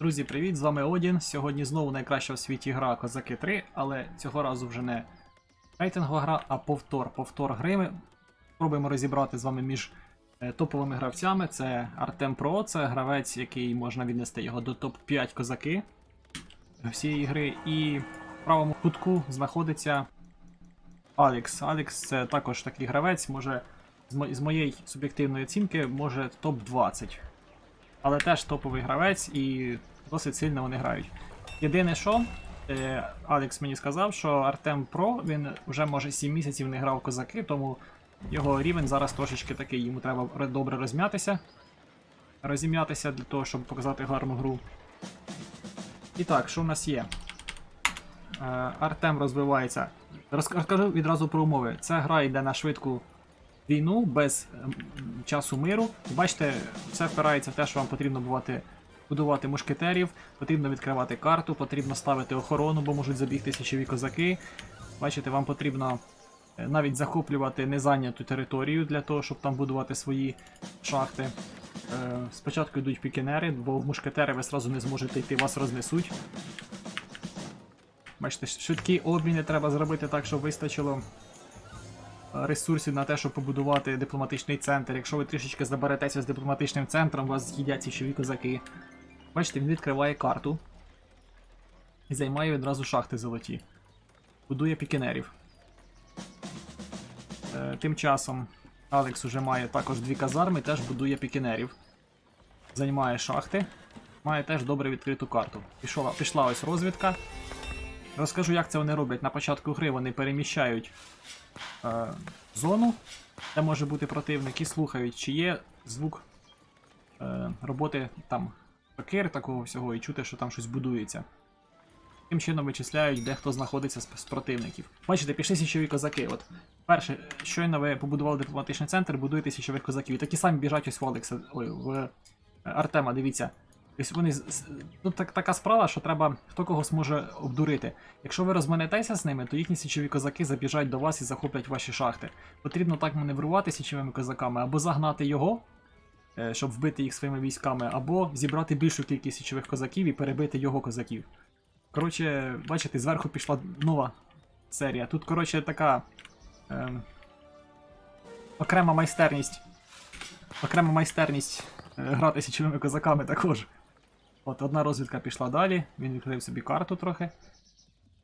Друзі, привіт! З вами Одін. Сьогодні знову найкраща в світі гра Козаки 3, але цього разу вже не рейтингова гра, а повтор. Повтор гри. Ми спробуємо розібрати з вами між е, топовими гравцями. Це Артем Про, це гравець, який можна віднести його до топ-5 козаки всієї гри. І в правому кутку знаходиться Алекс. Алекс це також такий гравець, може з моєї суб'єктивної оцінки, може топ-20 але теж топовий гравець і досить сильно вони грають. Єдине, що е, Алекс мені сказав, що Артем Про він вже може 7 місяців не грав козаки, тому його рівень зараз трошечки такий, йому треба добре розм'ятися. Розім'ятися для того, щоб показати гарну гру. І так, що в нас є? Е, Артем розвивається. Розкажу відразу про умови. Ця гра йде на швидку війну без ем, часу миру. Бачите, все впирається в те, що вам потрібно бувати, будувати мушкетерів, потрібно відкривати карту, потрібно ставити охорону, бо можуть забігти січові козаки. Бачите, вам потрібно е, навіть захоплювати незайняту територію для того, щоб там будувати свої шахти. Е, Спочатку йдуть пікінери, бо в мушкетери ви сразу не зможете йти, вас рознесуть. Бачите, швидкі обміни треба зробити так, щоб вистачило ресурсів на те, щоб побудувати дипломатичний центр. Якщо ви трішечки заберетеся з дипломатичним центром, вас з'їдять січові козаки. Бачите, він відкриває карту і займає відразу шахти золоті. Будує пікінерів. Е, Тим часом Алекс уже має також дві казарми, теж будує пікінерів. Займає шахти. Має теж добре відкриту карту. Пішла, пішла ось розвідка. Розкажу, як це вони роблять. На початку гри вони переміщають е, зону, де може бути противник, і слухають, чи є звук е, роботи там пекир такого всього, і чути, що там щось будується. Таким чином вичисляють, де хто знаходиться з, з противників. Бачите, пішли січові козаки. От перше, щойно ви побудували дипломатичний центр, будуєте січових козаків. І такі самі біжать ось в Олекса, ой, в е, Артема, дивіться. Тобто вони тут так, така справа, що треба хто кого зможе обдурити. Якщо ви розманетеся з ними, то їхні січові козаки забіжать до вас і захоплять ваші шахти. Потрібно так маневрувати січовими козаками, або загнати його, е, щоб вбити їх своїми військами, або зібрати більшу кількість січових козаків і перебити його козаків. Коротше, бачите, зверху пішла нова серія. Тут, коротше, така ем, окрема майстерність. Окрема майстерність е, грати січовими козаками також. От одна розвідка пішла далі, він відкрив собі карту трохи.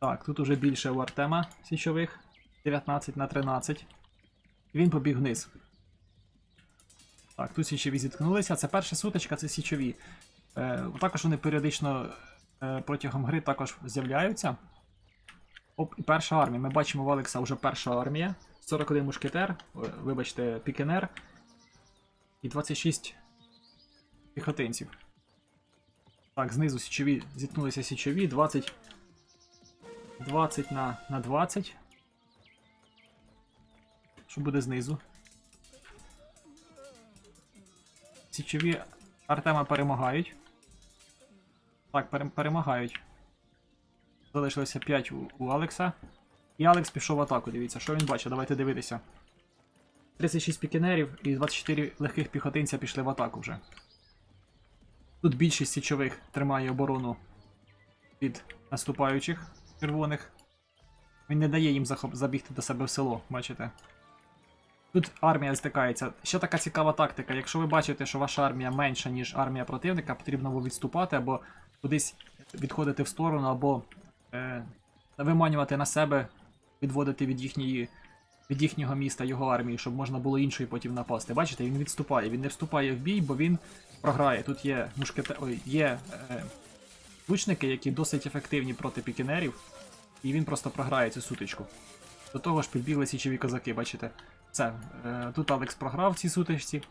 Так, тут уже більше у Артема січових 19 на 13. І він побіг вниз. Так, тут січові зіткнулися. Це перша сутичка, це січові. Е, також вони періодично е, протягом гри також з'являються. Оп, і перша армія. Ми бачимо в Алекса вже перша армія. 41 мушкетер, е, вибачте, пікенер. І 26 піхотинців. Так, знизу січові зіткнулися січові, 20. 20 на, на 20. Що буде знизу? Січові Артема перемагають. Так, пере- перемагають. Залишилося 5 у, у Алекса. І Алекс пішов в атаку, дивіться, що він бачить, давайте дивитися. 36 пікінерів і 24 легких піхотинця пішли в атаку вже. Тут більшість січових тримає оборону від наступаючих червоних. Він не дає їм захоп- забігти до себе в село, бачите? Тут армія стикається. Ще така цікава тактика. Якщо ви бачите, що ваша армія менша, ніж армія противника, потрібно відступати, або кудись відходити в сторону, або е, виманювати на себе, відводити від їхньої. Від їхнього міста його армії, щоб можна було іншої потім напасти. Бачите, він відступає. Він не вступає в бій, бо він програє. Тут є мушкете... Ой, є е, лучники, які досить ефективні проти пікінерів, і він просто програє цю сутичку. До того ж підбігли січові козаки, бачите. Все. Е, тут Алекс програв в цій сутичці,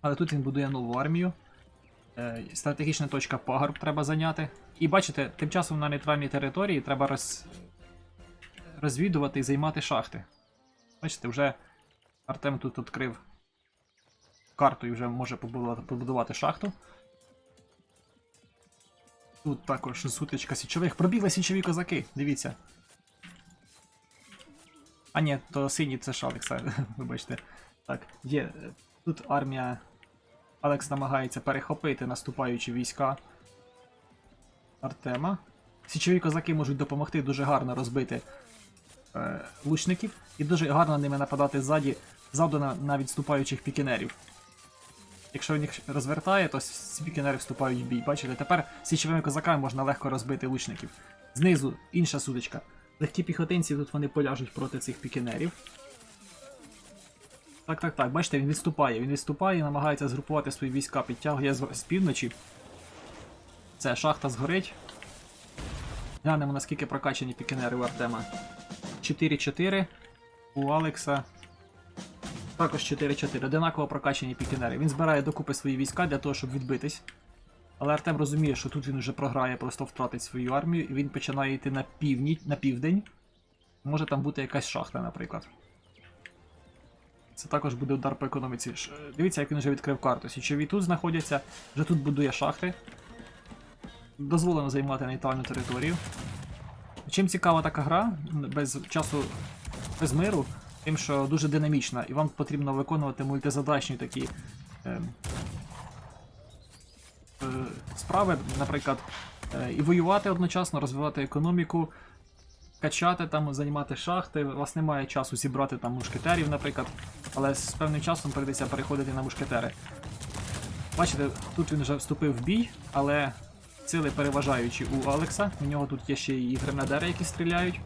але тут він будує нову армію. Е, стратегічна точка пагорб треба зайняти. І бачите, тим часом на нейтральній території треба роз... розвідувати і займати шахти. Бачите, вже Артем тут відкрив карту і вже може побудувати, шахту. Тут також сутичка січових. Пробігли січові козаки, дивіться. А ні, то синій це ж Алекса, вибачте. Так, є. е, Тут армія. Алекс намагається перехопити наступаючі війська. Артема. Січові козаки можуть допомогти дуже гарно розбити е, лучників і дуже гарно ними нападати ззаді, ззаду на, на відступаючих пікінерів. Якщо він їх розвертає, то ці пікінери вступають в бій. Бачите, тепер січовими козаками можна легко розбити лучників. Знизу інша сутичка. Легкі піхотинці тут вони поляжуть проти цих пікінерів. Так, так, так, бачите, він відступає. Він відступає намагається згрупувати свої війська, підтягує з, з півночі. Це шахта згорить. Глянемо, наскільки прокачані пікінери у Артема. 4-4. У Алекса. Також 4-4. Одинаково прокачані пікінери. Він збирає докупи свої війська для того, щоб відбитись. Але Артем розуміє, що тут він вже програє, просто втратить свою армію, і він починає йти на північ, на південь. Може там бути якась шахта, наприклад. Це також буде удар по економіці. Дивіться, як він вже відкрив карту. Січові тут знаходяться, вже тут будує шахти. Дозволено займати нейтральну територію. Чим цікава така гра, без часу, без миру, тим, що дуже динамічна, і вам потрібно виконувати мультизадачні такі е, е, справи, наприклад, е, і воювати одночасно, розвивати економіку, качати там, займати шахти. У вас немає часу зібрати там мушкетерів, наприклад, але з певним часом прийдеться переходити на мушкетери. Бачите, тут він вже вступив в бій, але сили переважаючі у Алекса. У нього тут є ще і гренадери, які стріляють,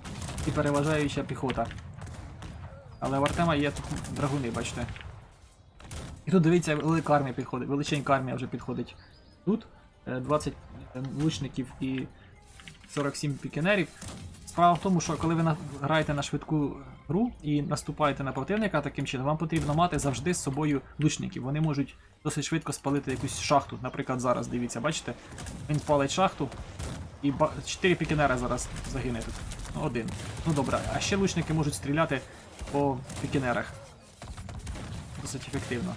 і переважаюча піхота. Але в Артема є тут драгуни, бачите. І тут дивіться, велика армія підходить, величенька армія вже підходить. Тут е, 20 лучників і 47 пікінерів. Справа в тому, що коли ви граєте на швидку гру і наступаєте на противника таким чином, вам потрібно мати завжди з собою лучників. Вони можуть досить швидко спалити якусь шахту. Наприклад, зараз дивіться, бачите? Він палить шахту, і 4 пікінера зараз загине тут. Один. Ну добре, а ще лучники можуть стріляти по пікінерах. Досить ефективно.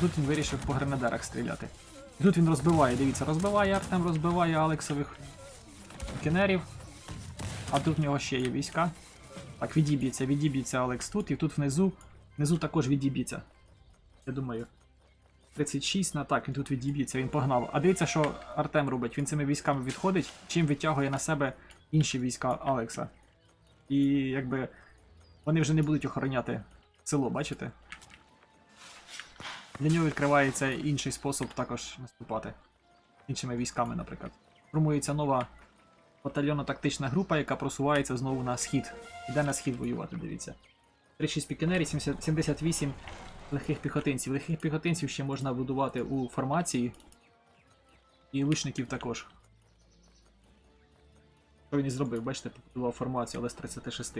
Тут він вирішив по гренадерах стріляти. І тут він розбиває, дивіться, розбиває Артем, розбиває Алексових пікінерів. А тут в нього ще є війська. Так, відіб'ється, відіб'ється Алекс тут, і тут внизу. Внизу також відіб'ється. Я думаю. 36 на так, він тут відіб'ється, він погнав. А дивіться, що Артем робить. Він цими військами відходить, чим відтягує на себе інші війська Алекса. І якби вони вже не будуть охороняти село, бачите? Для нього відкривається інший спосіб також наступати. Іншими військами, наприклад. Формується нова батальйонно-тактична група, яка просувається знову на схід. Іде на схід воювати, дивіться. 36 пікінерів, 70 78 легких піхотинців. Легких піхотинців ще можна будувати у формації. І лучників також. Що він і зробив, бачите, побудував формацію, але з 36.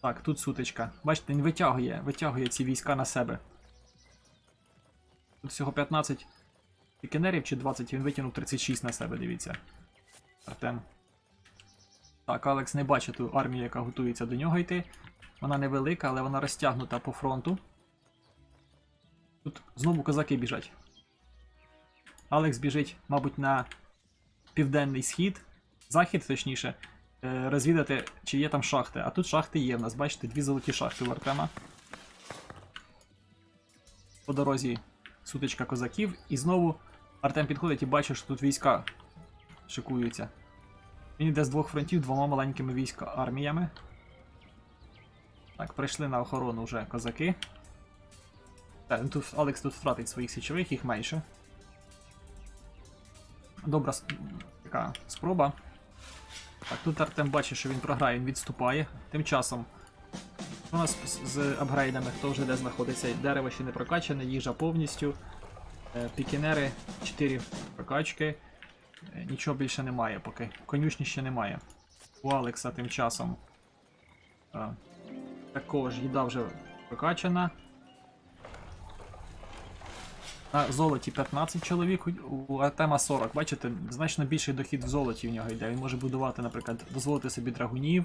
Так, тут сутичка. Бачите, він витягує, витягує ці війська на себе. Тут всього 15 пікінерів чи 20, він витягнув 36 на себе, дивіться. Артем. Так, Алекс не бачить ту армію, яка готується до нього йти. Вона невелика, але вона розтягнута по фронту. Тут знову козаки біжать. Алекс біжить, мабуть, на південний схід, захід, точніше, е, розвідати, чи є там шахти. А тут шахти є в нас, бачите, дві золоті шахти у Артема. По дорозі сутичка козаків. І знову Артем підходить і бачить, що тут війська шикуються. Він йде з двох фронтів двома маленькими війська арміями. Так, прийшли на охорону вже козаки. Так, ну тут Алекс тут втратить своїх січових, їх менше. Добра така спроба. Так, тут Артем бачить, що він програє, він відступає. Тим часом у нас з- апгрейдами, хто вже де знаходиться, дерево ще не прокачане, їжа повністю. Е, Пікінери, 4 прокачки. Е, Нічого більше немає поки. Конюшні ще немає. У Алекса тим часом. Також їда вже прокачана. На золоті 15 чоловік, у- Артема 40. Бачите, значно більший дохід в золоті в нього йде. Він може будувати, наприклад, дозволити собі драгунів.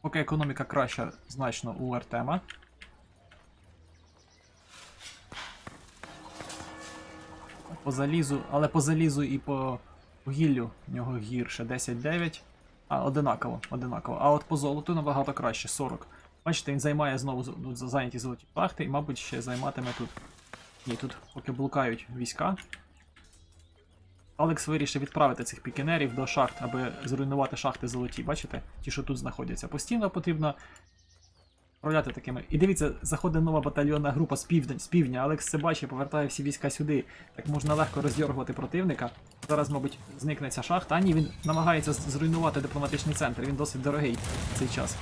Поки економіка краща значно у Артема. По залізу, але по залізу і по вугіллю в нього гірше 10-9. А, одинаково, одинаково. А от по золоту набагато краще 40. Бачите, він займає знову ну, зайняті золоті шахти і, мабуть, ще займатиме тут. Ні, тут поки блукають війська. Алекс вирішив відправити цих пікінерів до шахт, аби зруйнувати шахти золоті. Бачите? Ті, що тут знаходяться. Постійно потрібно управляти такими. І дивіться, заходить нова батальйонна група з південь, з півдня. Алекс це бачить, повертає всі війська сюди. Так можна легко роздьоргувати противника. Зараз, мабуть, зникне ця шахта. А ні, він намагається зруйнувати дипломатичний центр. Він досить дорогий цей час.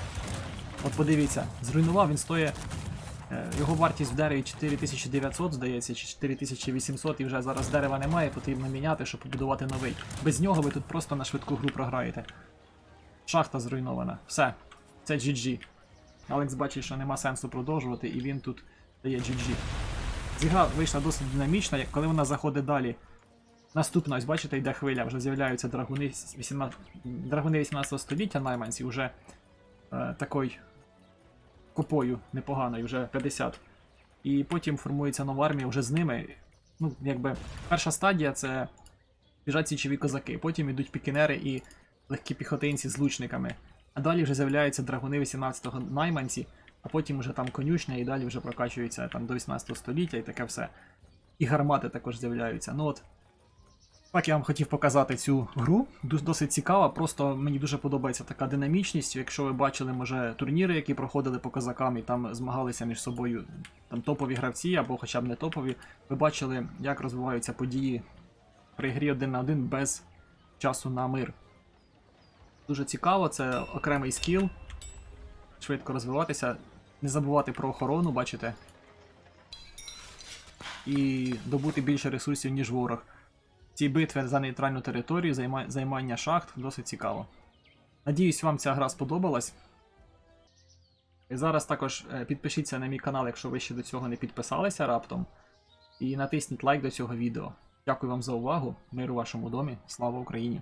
От подивіться, зруйнував, він стоїть. Е, Його вартість в дереві 4900, здається, чи 4800, і вже зараз дерева немає, потрібно міняти, щоб побудувати новий. Без нього ви тут просто на швидку гру програєте. Шахта зруйнована. Все. Це GG. Алекс бачить, що нема сенсу продовжувати, і він тут дає GG. Зігра вийшла досить динамічна, як коли вона заходить далі. Наступна, ось бачите, йде хвиля, вже з'являються драгуни, 18... драгуни 18 століття найманці, вже е, такою купою непоганою, вже 50. І потім формується нова армія вже з ними. Ну, якби перша стадія це біжать січові козаки, потім йдуть пікінери і легкі піхотинці з лучниками. А далі вже з'являються драгуни 18-го найманці, а потім вже там конюшня, і далі вже прокачується там до 18 століття і таке все. І гармати також з'являються. Ну от. Так я вам хотів показати цю гру. Досить цікава, просто мені дуже подобається така динамічність. Якщо ви бачили, може, турніри, які проходили по козакам, і там змагалися між собою там топові гравці або хоча б не топові, ви бачили, як розвиваються події при грі один на один без часу на мир. Дуже цікаво, це окремий скіл. Швидко розвиватися, не забувати про охорону, бачите. І добути більше ресурсів, ніж ворог. Ці битви за нейтральну територію, займа- займання шахт досить цікаво. Надіюсь, вам ця гра сподобалась. І зараз також е, підпишіться на мій канал, якщо ви ще до цього не підписалися раптом. І натисніть лайк до цього відео. Дякую вам за увагу. Мир у вашому домі. Слава Україні!